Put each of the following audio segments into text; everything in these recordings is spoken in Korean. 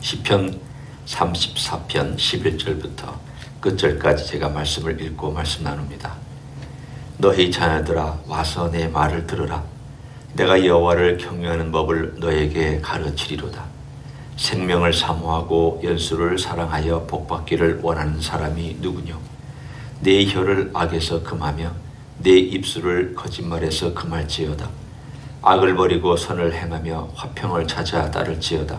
시편 34편 11절부터 끝절까지 제가 말씀을 읽고 말씀 나눕니다. 너희 자녀들아 와서 내 말을 들으라. 내가 여호와를 경외하는 법을 너에게 가르치리로다. 생명을 사모하고 연수를 사랑하여 복받기를 원하는 사람이 누구뇨? 내 혀를 악에서 금하며 내 입술을 거짓말에서 금할지어다. 악을 버리고 선을 행하며 화평을 찾아 따를지어다.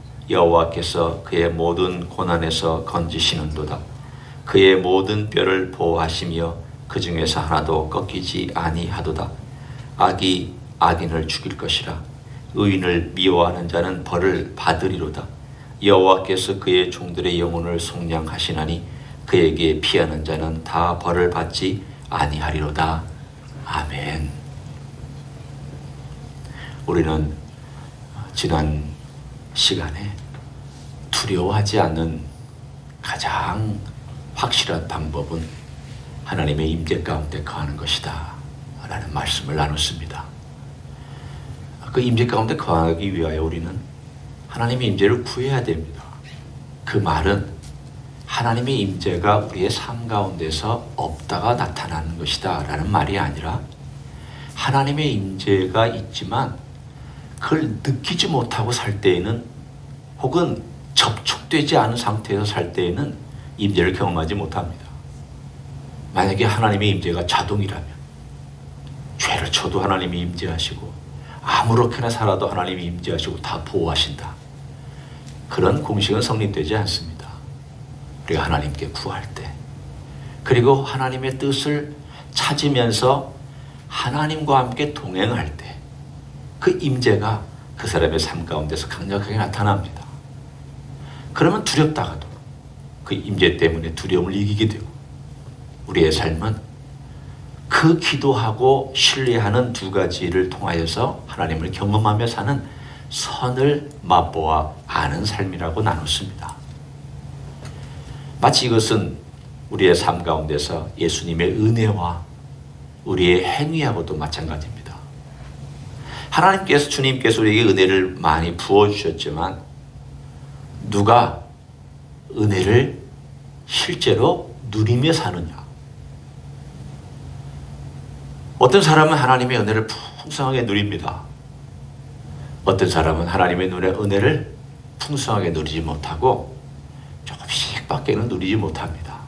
여호와께서 그의 모든 고난에서 건지시는도다. 그의 모든 뼈를 보호하시며 그 중에서 하나도 꺾이지 아니하도다. 악이 악인을 죽일 것이라. 의인을 미워하는 자는 벌을 받으리로다. 여호와께서 그의 종들의 영혼을 속량하시나니 그에게 피하는 자는 다 벌을 받지 아니하리로다. 아멘. 우리는 지난 시간에 두려워하지 않는 가장 확실한 방법은 하나님의 임재 가운데 거하는 것이다. 라는 말씀을 나눴습니다. 그 임재 가운데 거하기 위하여 우리는 하나님의 임재를 구해야 됩니다. 그 말은 하나님의 임재가 우리의 삶 가운데서 없다가 나타나는 것이다 라는 말이 아니라 하나님의 임재가 있지만 그걸 느끼지 못하고 살 때에는 혹은 접촉되지 않은 상태에서 살 때에는 임재를 경험하지 못합니다. 만약에 하나님의 임재가 자동이라면 죄를 쳐도 하나님이 임재하시고 아무렇게나 살아도 하나님이 임재하시고 다 보호하신다. 그런 공식은 성립되지 않습니다. 우리가 하나님께 구할 때 그리고 하나님의 뜻을 찾으면서 하나님과 함께 동행할 때 그 임재가 그 사람의 삶 가운데서 강력하게 나타납니다. 그러면 두렵다가도 그 임재 때문에 두려움을 이기게 되고 우리의 삶은 그 기도하고 신뢰하는 두 가지를 통하여서 하나님을 경험하며 사는 선을 맛보아 아는 삶이라고 나눴습니다. 마치 이것은 우리의 삶 가운데서 예수님의 은혜와 우리의 행위하고도 마찬가지입니다. 하나님께서 주님께서 우리에게 은혜를 많이 부어 주셨지만 누가 은혜를 실제로 누리며 사느냐? 어떤 사람은 하나님의 은혜를 풍성하게 누립니다. 어떤 사람은 하나님의 눈에 은혜를 풍성하게 누리지 못하고 조금씩밖에는 누리지 못합니다.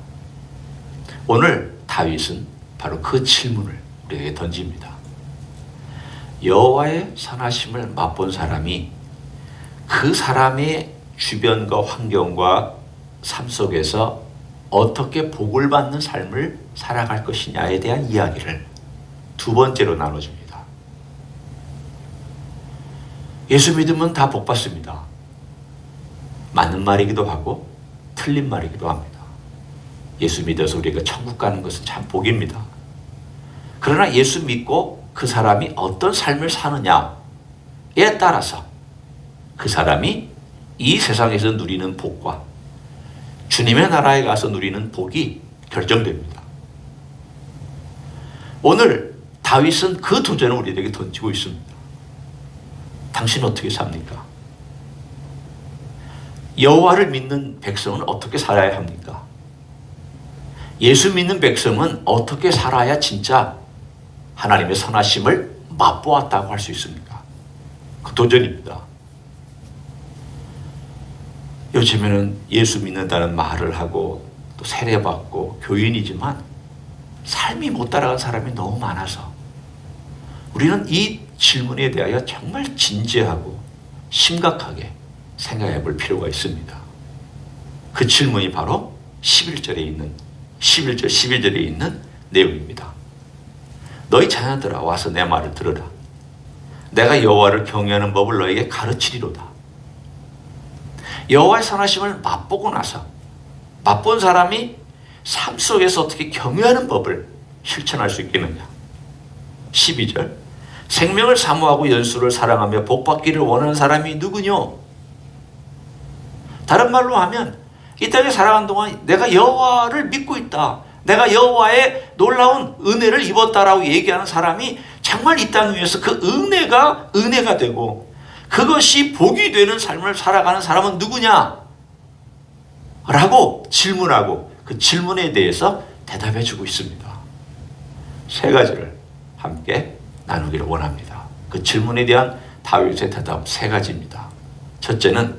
오늘 다윗은 바로 그 질문을 우리에게 던집니다. 여호와의 선하심을 맛본 사람이 그 사람의 주변과 환경과 삶 속에서 어떻게 복을 받는 삶을 살아갈 것이냐에 대한 이야기를 두 번째로 나눠줍니다. 예수 믿으면 다 복 받습니다. 맞는 말이기도 하고 틀린 말이기도 합니다. 예수 믿어서 우리가 천국 가는 것은 참 복입니다. 그러나 예수 믿고 그 사람이 어떤 삶을 사느냐에 따라서 그 사람이 이 세상에서 누리는 복과 주님의 나라에 가서 누리는 복이 결정됩니다. 오늘 다윗은 그 도전을 우리에게 던지고 있습니다. 당신 어떻게 삽니까? 여호와를 믿는 백성은 어떻게 살아야 합니까? 예수 믿는 백성은 어떻게 살아야 진짜 하나님의 선하심을 맛보았다고 할 수 있습니까? 그 도전입니다. 요즘에는 예수 믿는다는 말을 하고 또 세례받고 교인이지만 삶이 못 따라간 사람이 너무 많아서 우리는 이 질문에 대하여 정말 진지하고 심각하게 생각해 볼 필요가 있습니다. 그 질문이 바로 11절에 있는 11절 11절에 있는 내용입니다. 너희 자녀들아 와서 내 말을 들으라. 내가 여호와를 경외하는 법을 너에게 가르치리로다. 여호와의 선하심을 맛보고 나서 맛본 사람이 삶 속에서 어떻게 경유하는 법을 실천할 수 있겠느냐. 12절. 생명을 사모하고 연수를 사랑하며 복받기를 원하는 사람이 누구뇨? 다른 말로 하면 이 땅에 살아가는 동안 내가 여호와를 믿고 있다. 내가 여호와의 놀라운 은혜를 입었다라고 얘기하는 사람이 정말 이 땅 위에서 그 은혜가 은혜가 되고 그것이 복이 되는 삶을 살아가는 사람은 누구냐? 라고 질문하고 그 질문에 대해서 대답해 주고 있습니다. 세 가지를 함께 나누기를 원합니다. 그 질문에 대한 다윗의 대답 세 가지입니다. 첫째는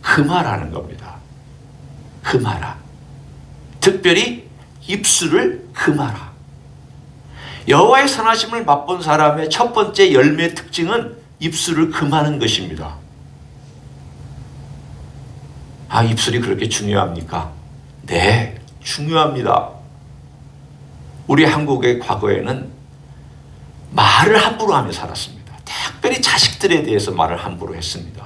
금하라는 겁니다. 금하라. 특별히 입술을 금하라. 여호와의 선하심을 맛본 사람의 첫 번째 열매 특징은 입술을 금하는 것입니다. 아, 입술이 그렇게 중요합니까? 네, 중요합니다. 우리 한국의 과거에는 말을 함부로 하며 살았습니다. 특별히 자식들에 대해서 말을 함부로 했습니다.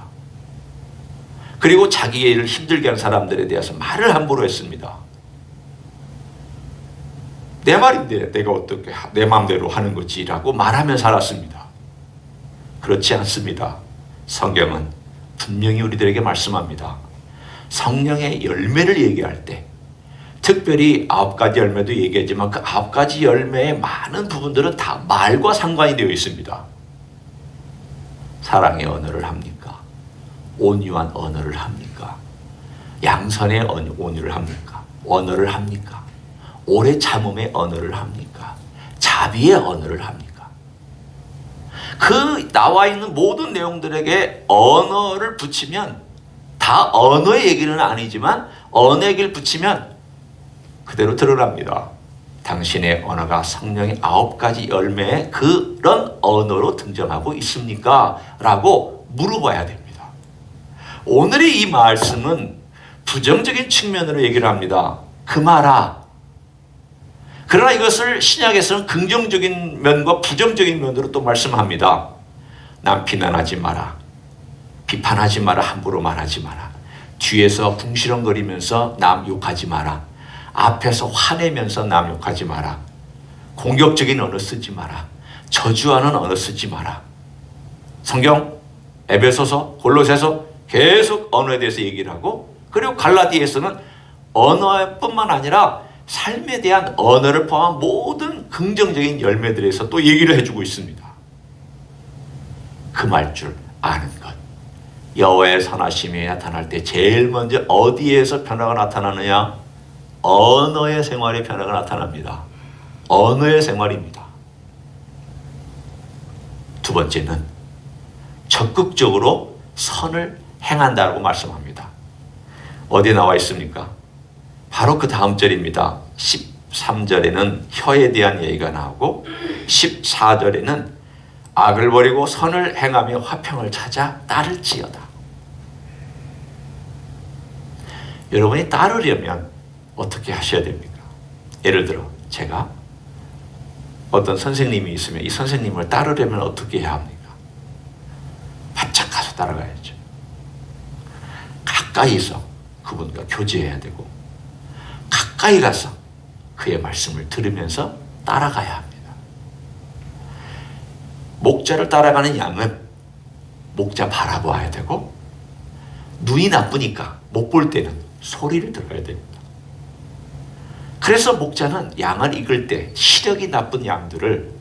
그리고 자기 일을 힘들게 하는 사람들에 대해서 말을 함부로 했습니다. 내 말인데 내가 어떻게 내 마음대로 하는 거지라고 말하며 살았습니다. 그렇지 않습니다. 성경은 분명히 우리들에게 말씀합니다. 성령의 열매를 얘기할 때 특별히 아홉 가지 열매도 얘기하지만 그 아홉 가지 열매의 많은 부분들은 다 말과 상관이 되어 있습니다. 사랑의 언어를 합니까? 온유한 언어를 합니까? 양선의 온유를 합니까? 언어를 합니까? 오래 참음의 언어를 합니까? 자비의 언어를 합니까? 그 나와 있는 모든 내용들에게 언어를 붙이면 다 언어의 얘기는 아니지만 언어의 얘기를 붙이면 그대로 드러납니다. 당신의 언어가 성령의 아홉 가지 열매에 그런 언어로 등장하고 있습니까? 라고 물어봐야 됩니다. 오늘의 이 말씀은 부정적인 측면으로 얘기를 합니다. 금하라. 그러나 이것을 신약에서는 긍정적인 면과 부정적인 면으로 또 말씀합니다. 남 비난하지 마라. 비판하지 마라. 함부로 말하지 마라. 뒤에서 궁시렁거리면서 남 욕하지 마라. 앞에서 화내면서 남 욕하지 마라. 공격적인 언어 쓰지 마라. 저주하는 언어 쓰지 마라. 성경 에베소서 골로새서 계속 언어에 대해서 얘기를 하고 그리고 갈라디에서는 언어뿐만 아니라 삶에 대한 언어를 포함한 모든 긍정적인 열매들에서 또 얘기를 해주고 있습니다. 금할 줄 아는 것. 여호와의 선하심이 나타날 때 제일 먼저 어디에서 변화가 나타나느냐? 언어의 생활의 변화가 나타납니다. 언어의 생활입니다. 두 번째는 적극적으로 선을 행한다고 말씀합니다. 어디에 나와 있습니까? 바로 그 다음 절입니다. 13절에는 혀에 대한 얘기가 나오고 14절에는 악을 버리고 선을 행하며 화평을 찾아 따를지어다. 여러분이 따르려면 어떻게 하셔야 됩니까? 예를 들어 제가 어떤 선생님이 있으면 이 선생님을 따르려면 어떻게 해야 합니까? 바짝 가서 따라가야죠. 가까이서 그분과 교제해야 되고 가까이 가서 그의 말씀을 들으면서 따라가야 합니다. 목자를 따라가는 양은 목자 바라보아야 되고 눈이 나쁘니까 못 볼 때는 소리를 들어야 됩니다. 그래서 목자는 양을 이끌 때 시력이 나쁜 양들을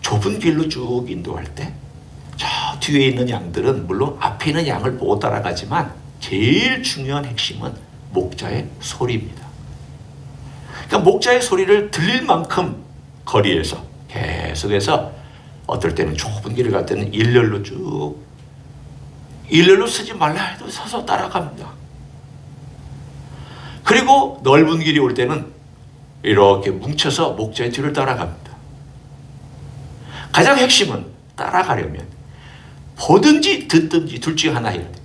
좁은 길로 쭉 인도할 때 저 뒤에 있는 양들은 물론 앞에 있는 양을 보고 따라가지만 제일 중요한 핵심은 목자의 소리입니다. 그러니까 목자의 소리를 들릴 만큼 거리에서 계속해서 어떨 때는 좁은 길을 갈 때는 일렬로 쭉 일렬로 쓰지 말라 해도 서서 따라갑니다. 그리고 넓은 길이 올 때는 이렇게 뭉쳐서 목자의 뒤를 따라갑니다. 가장 핵심은 따라가려면 보든지 듣든지 둘 중에 하나 해야 됩니다.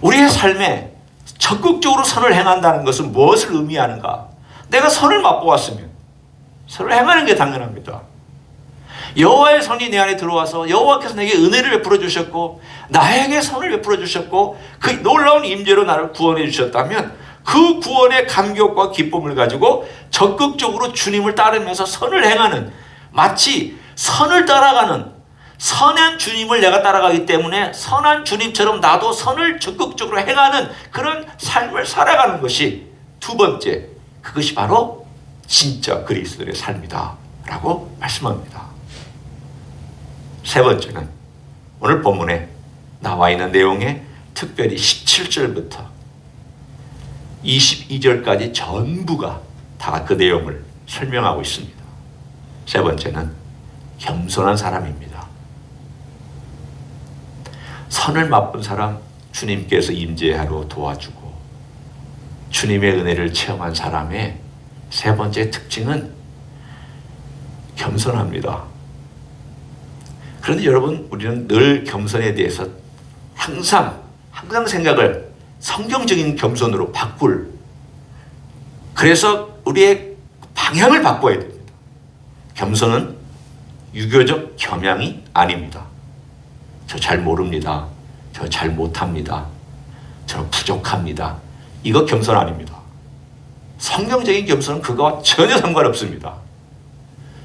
우리의 삶에 적극적으로 선을 행한다는 것은 무엇을 의미하는가? 내가 선을 맛보았으면 선을 행하는 게 당연합니다. 여호와의 손이 내 안에 들어와서 여호와께서 내게 은혜를 베풀어 주셨고 나에게 선을 베풀어 주셨고 그 놀라운 임재로 나를 구원해 주셨다면 그 구원의 감격과 기쁨을 가지고 적극적으로 주님을 따르면서 선을 행하는 마치 선을 따라가는 선한 주님을 내가 따라가기 때문에 선한 주님처럼 나도 선을 적극적으로 행하는 그런 삶을 살아가는 것이 두 번째 그것이 바로 진짜 그리스도의 삶이다 라고 말씀합니다. 세 번째는 오늘 본문에 나와 있는 내용에 특별히 17절부터 22절까지 전부가 다 그 내용을 설명하고 있습니다. 세 번째는 겸손한 사람입니다. 선을 맛본 사람 주님께서 임재하러 도와주고 주님의 은혜를 체험한 사람의 세 번째 특징은 겸손합니다. 그런데 여러분 우리는 늘 겸손에 대해서 항상 항상 생각을 성경적인 겸손으로 바꿀 그래서 우리의 방향을 바꿔야 됩니다. 겸손은 유교적 겸양이 아닙니다. 저 잘 모릅니다. 저 잘 못합니다. 저 부족합니다. 이거 겸손 아닙니다. 성경적인 겸손은 그거와 전혀 상관없습니다.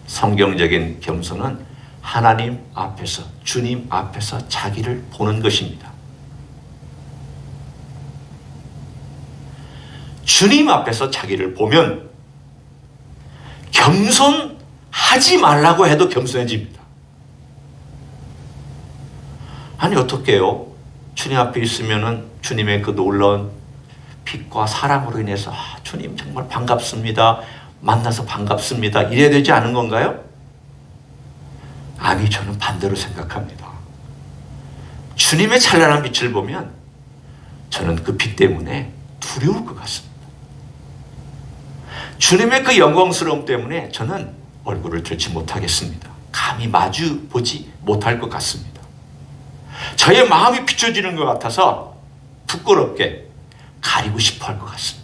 성경적인 겸손은 하나님 앞에서, 주님 앞에서 자기를 보는 것입니다. 주님 앞에서 자기를 보면 겸손하지 말라고 해도 겸손해집니다. 아니 어떻게요? 주님 앞에 있으면은 주님의 그 놀라운 빛과 사랑으로 인해서 아, 주님 정말 반갑습니다. 만나서 반갑습니다. 이래야 되지 않은 건가요? 아니 저는 반대로 생각합니다. 주님의 찬란한 빛을 보면 저는 그 빛 때문에 두려울 것 같습니다. 주님의 그 영광스러움 때문에 저는 얼굴을 들지 못하겠습니다. 감히 마주 보지 못할 것 같습니다. 저의 마음이 비춰지는 것 같아서 부끄럽게 가리고 싶어 할 것 같습니다.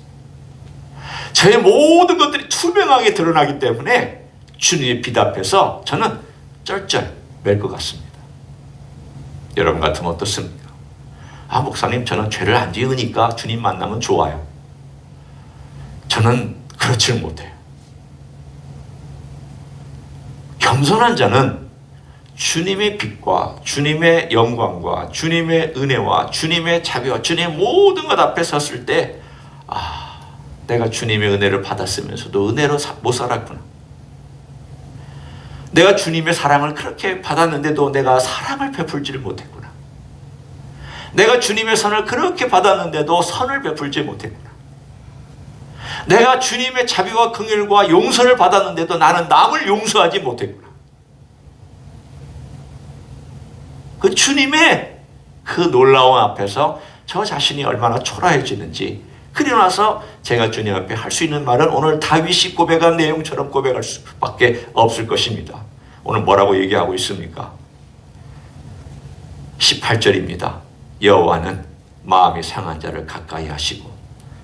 저의 모든 것들이 투명하게 드러나기 때문에 주님의 빛 앞에서 저는 쩔쩔 맬 것 같습니다. 여러분 같으면 어떻습니까? 아, 목사님, 저는 죄를 안 지으니까 주님 만나면 좋아요. 저는 그렇지는 못해요. 겸손한 자는 주님의 빛과 주님의 영광과 주님의 은혜와 주님의 자비와 주님의 모든 것 앞에 섰을 때, 아, 내가 주님의 은혜를 받았으면서도 은혜로 못 살았구나. 내가 주님의 사랑을 그렇게 받았는데도 내가 사랑을 베풀지를 못했구나. 내가 주님의 선을 그렇게 받았는데도 선을 베풀지 못했구나. 내가 주님의 자비와 긍휼과 용서를 받았는데도 나는 남을 용서하지 못했구나. 그 주님의 그 놀라움 앞에서 저 자신이 얼마나 초라해지는지 그리고 나서 제가 주님 앞에 할 수 있는 말은 오늘 다윗이 고백한 내용처럼 고백할 수밖에 없을 것입니다. 오늘 뭐라고 얘기하고 있습니까? 18절입니다. 여호와는 마음이 상한 자를 가까이 하시고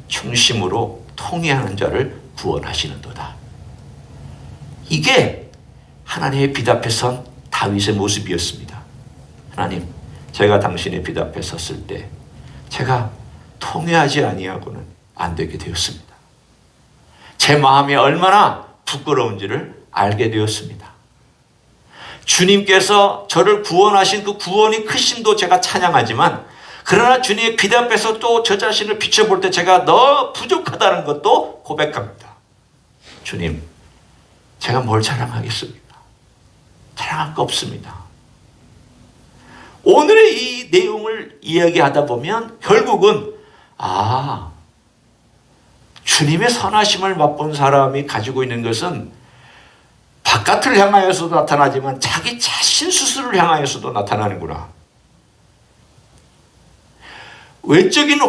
중심으로 통해하는 자를 구원하시는도다. 이게 하나님의 빛 앞에 선 다윗의 모습이었습니다. 하나님, 제가 당신의 빛 앞에 섰을 때 제가 통회하지 아니하고는 안 되게 되었습니다. 제 마음이 얼마나 부끄러운지를 알게 되었습니다. 주님께서 저를 구원하신 그 구원이 크심도 제가 찬양하지만 그러나 주님의 빛 앞에서 또 저 자신을 비춰볼 때 제가 너 부족하다는 것도 고백합니다. 주님, 제가 뭘 자랑하겠습니까? 자랑할 거 없습니다. 오늘의 이 내용을 이야기하다 보면 결국은 아, 주님의 선하심을 맛본 사람이 가지고 있는 것은 바깥을 향하여서도 나타나지만 자기 자신 스스로를 향하여서도 나타나는구나. 외적인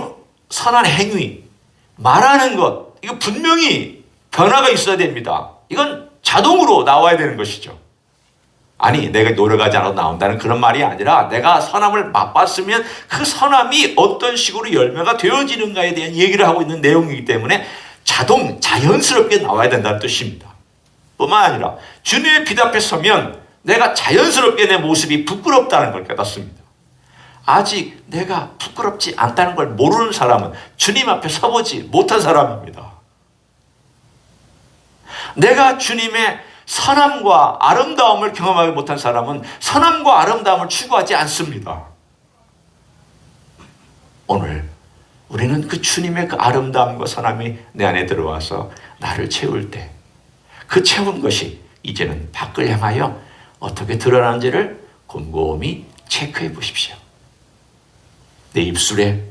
선한 행위, 말하는 것, 이거 분명히 변화가 있어야 됩니다. 이건 자동으로 나와야 되는 것이죠. 아니, 내가 노력하지 않아도 나온다는 그런 말이 아니라 내가 선함을 맛봤으면 그 선함이 어떤 식으로 열매가 되어지는가에 대한 얘기를 하고 있는 내용이기 때문에 자동, 자연스럽게 나와야 된다는 뜻입니다. 뿐만 아니라 주님의 빛 앞에 서면 내가 자연스럽게 내 모습이 부끄럽다는 걸 깨닫습니다. 아직 내가 부끄럽지 않다는 걸 모르는 사람은 주님 앞에 서보지 못한 사람입니다. 내가 주님의 선함과 아름다움을 경험하지 못한 사람은 선함과 아름다움을 추구하지 않습니다. 오늘 우리는 그 주님의 그 아름다움과 선함이 내 안에 들어와서 나를 채울 때 그 채운 것이 이제는 밖을 향하여 어떻게 드러나는지를 곰곰이 체크해 보십시오. 내 입술에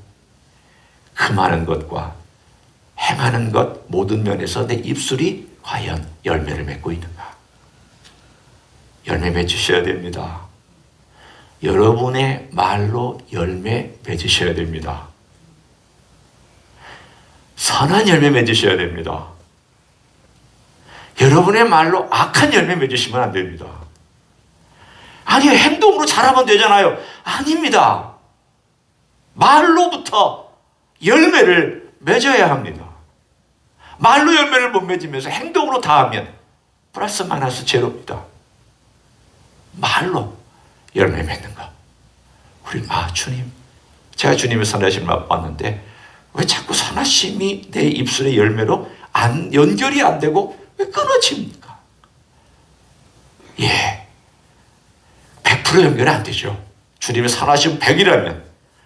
금하는 것과 행하는 것 모든 면에서 내 입술이 과연 열매를 맺고 있는가? 열매 맺으셔야 됩니다. 여러분의 말로 열매 맺으셔야 됩니다. 선한 열매 맺으셔야 됩니다. 여러분의 말로 악한 열매 맺으시면 안 됩니다. 아니, 행동으로 잘하면 되잖아요. 아닙니다. 말로부터 열매를 맺어야 합니다. 말로 열매를 못 맺으면서 행동으로 다 하면 플러스 마이너스 제로입니다. 말로 열매 맺는 것. 우리 마 주님, 제가 주님의 선하심을 맛봤는데 왜 자꾸 선하심이 내 입술의 열매로 안 연결이 안 되고 왜 끊어집니까? 예, 100% 연결이 안 되죠. 주님의 선하심 100이라면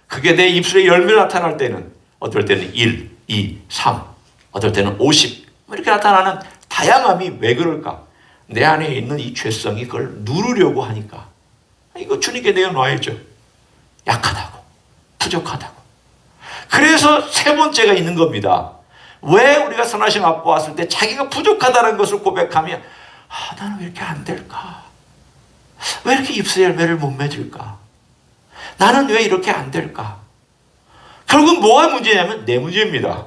그게 내 입술의 열매 나타날 때는 어떨 때는 1, 2, 3, 어떨 때는 50 이렇게 나타나는 다양함이 왜 그럴까? 내 안에 있는 이 죄성이 그걸 누르려고 하니까 이거 주님께 내어놔야죠. 약하다고 부족하다고. 그래서 세 번째가 있는 겁니다. 왜 우리가 선하심 맛보았을 때 자기가 부족하다는 것을 고백하면 아, 나는 왜 이렇게 안 될까? 왜 이렇게 입술 열매를 못 맺을까? 나는 왜 이렇게 안 될까? 결국 뭐가 문제냐면 내 문제입니다.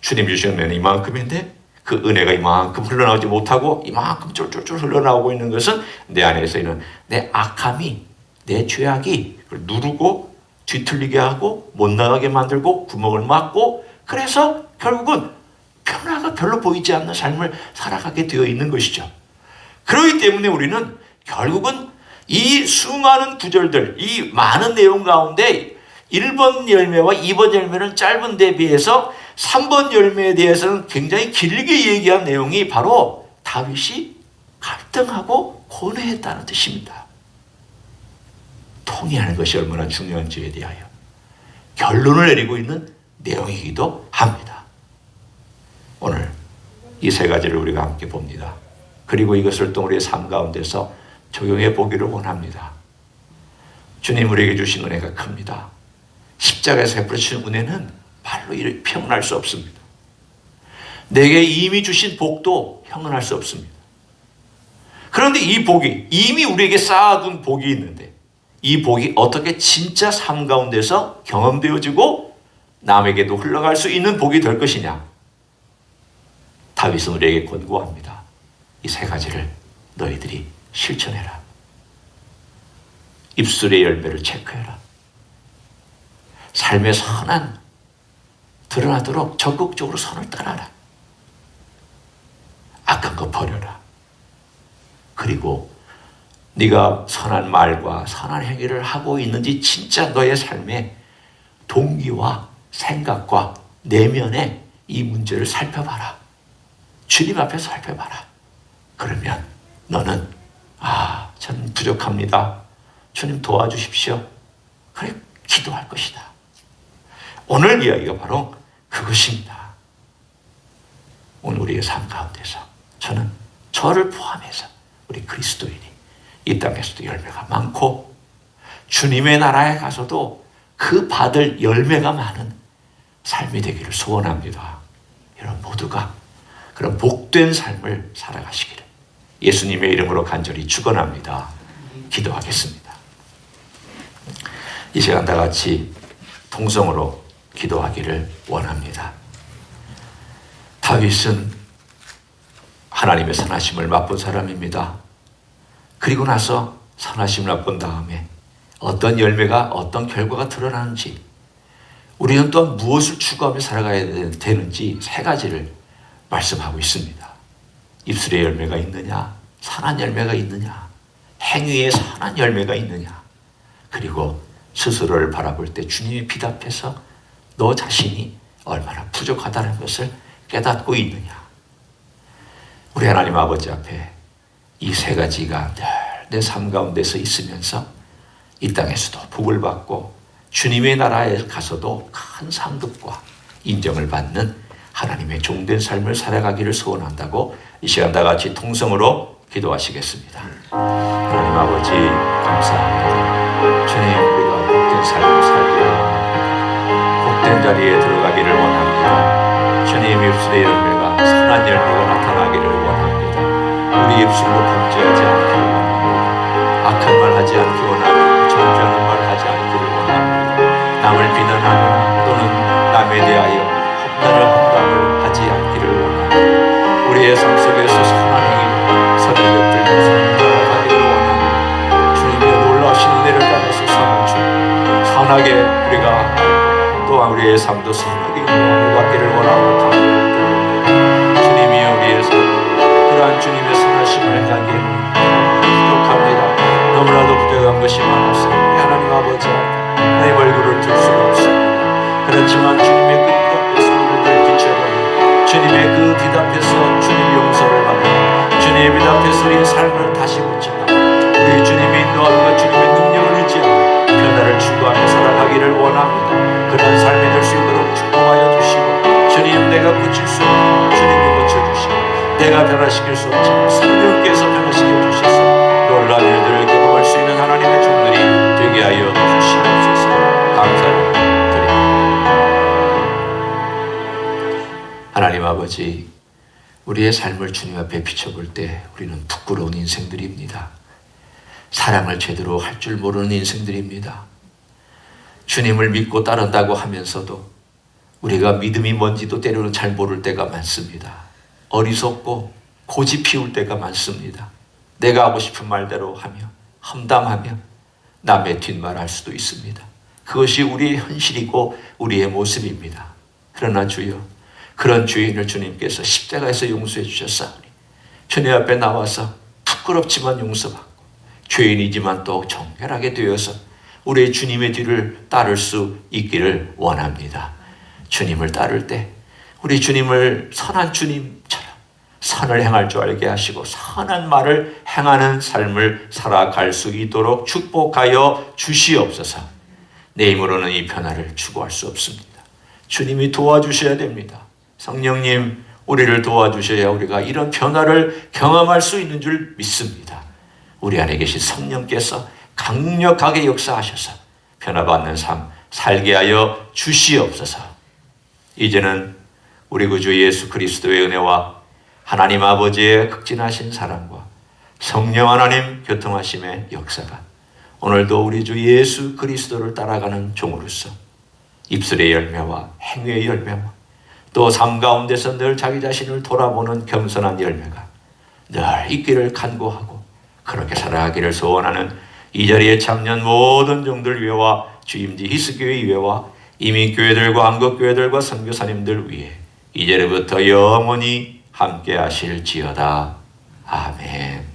주님 주시는 은혜는 이만큼인데 그 은혜가 이만큼 흘러나오지 못하고 이만큼 쫄쫄쫄 흘러나오고 있는 것은 내 안에서 있는 내 악함이 내 죄악이 누르고 뒤틀리게 하고 못 나가게 만들고 구멍을 막고 그래서 결국은 변화가 별로 보이지 않는 삶을 살아가게 되어 있는 것이죠. 그렇기 때문에 우리는 결국은 이 수많은 구절들, 이 많은 내용 가운데 1번 열매와 2번 열매는 짧은 데 비해서 3번 열매에 대해서는 굉장히 길게 얘기한 내용이 바로 다윗이 갈등하고 고뇌했다는 뜻입니다. 통일하는 것이 얼마나 중요한지에 대하여 결론을 내리고 있는 내용이기도 합니다. 오늘 이 세 가지를 우리가 함께 봅니다. 그리고 이것을 또 우리의 삶 가운데서 적용해 보기를 원합니다. 주님 우리에게 주신 은혜가 큽니다. 십자가에서 주신 은혜는 말로 이를 표현할 수 없습니다. 내게 이미 주신 복도 형언할 수 없습니다. 그런데 이 복이 이미 우리에게 쌓아둔 복이 있는데 이 복이 어떻게 진짜 삶 가운데서 경험되어지고 남에게도 흘러갈 수 있는 복이 될 것이냐? 다윗은 우리에게 권고합니다. 이 세 가지를 너희들이 실천해라. 입술의 열매를 체크해라. 삶의 선한 드러나도록 적극적으로 선을 따라라. 악한 거 버려라. 그리고 네가 선한 말과 선한 행위를 하고 있는지 진짜 너의 삶의 동기와 생각과 내면의 이 문제를 살펴봐라. 주님 앞에서 살펴봐라. 그러면 너는 아, 저는 부족합니다. 주님 도와주십시오. 그래 기도할 것이다. 오늘 이야기가 바로 그것입니다. 오늘 우리의 삶 가운데서 저는 저를 포함해서 우리 그리스도인이 이 땅에서도 열매가 많고 주님의 나라에 가서도 그 받을 열매가 많은 삶이 되기를 소원합니다. 여러분 모두가 그런 복된 삶을 살아가시기를 예수님의 이름으로 간절히 축원합니다. 기도하겠습니다. 이 시간 다 같이 통성으로 기도하기를 원합니다. 다윗은 하나님의 선하심을 맛본 사람입니다. 그리고 나서 선하심을 맛본 다음에 어떤 열매가 어떤 결과가 드러나는지 우리는 또한 무엇을 추구하며 살아가야 되는지 세 가지를 말씀하고 있습니다. 입술의 열매가 있느냐, 선한 열매가 있느냐, 행위에 선한 열매가 있느냐? 그리고 스스로를 바라볼 때빛 앞에서 너 자신이 얼마나 부족하다는 것을 깨닫고 있느냐? 우리 하나님 아버지 앞에 이 세 가지가 늘 내 삶 가운데서 있으면서 이 땅에서도 복을 받고 주님의 나라에 가서도 큰 상급과 인정을 받는 하나님의 종된 삶을 살아가기를 소원한다고 이 시간 다 같이 통성으로 기도하시겠습니다. 하나님 아버지 감사합니다. 주님 우리가 복된 삶을 원합니다. 복된 자리에 들어가기를 원합니다. 주님 입술의 열매가 선한 열매가 나타나기를 원합니다. 우리 입술로 범죄하지 않기를 원합니다. 악한 말 하지 않기 원합니다. 정죄하는 말 내가 변화시킬 수 없지만 성령께서 변화시켜 주셔서 놀라운 일들을 경험할 수 있는 하나님의 종들이 되게 하여 주시옵소서 감사를 드립니다. 하나님 아버지 우리의 삶을 주님 앞에 비춰볼 때 우리는 부끄러운 인생들입니다. 사랑을 제대로 할 줄 모르는 인생들입니다. 주님을 믿고 따른다고 하면서도 우리가 믿음이 뭔지도 때로는 잘 모를 때가 많습니다. 어리석고 고집 피울 때가 많습니다. 내가 하고 싶은 말대로 하며 험담하며 남의 뒷말할 수도 있습니다. 그것이 우리의 현실이고 우리의 모습입니다. 그러나 주여 그런 주인을 주님께서 십자가에서 용서해 주셨사오니 주님 앞에 나와서 부끄럽지만 용서받고 죄인이지만 또 정결하게 되어서 우리의 주님의 뒤를 따를 수 있기를 원합니다. 주님을 따를 때 우리 주님을 선한 주님처럼 선을 행할 줄 알게 하시고 선한 말을 행하는 삶을 살아갈 수 있도록 축복하여 주시옵소서. 내 힘으로는 이 변화를 추구할 수 없습니다. 주님이 도와주셔야 됩니다. 성령님, 우리를 도와주셔야 우리가 이런 변화를 경험할 수 있는 줄 믿습니다. 우리 안에 계신 성령께서 강력하게 역사하셔서 변화받는 삶 살게 하여 주시옵소서. 이제는 우리 구주 예수 그리스도의 은혜와 하나님 아버지의 극진하신 사랑과 성령 하나님 교통하심의 역사가 오늘도 우리 주 예수 그리스도를 따라가는 종으로서 입술의 열매와 행위의 열매와 또 삶 가운데서 늘 자기 자신을 돌아보는 겸손한 열매가 늘 있기를 간구하고 그렇게 살아가기를 소원하는 이 자리에 참여한 모든 종들 위해와 주임지 히스교회 위해와 이민 교회들과 한국 교회들과 선교사님들 위해 이제부터 영원히 함께 하실지어다. 아멘.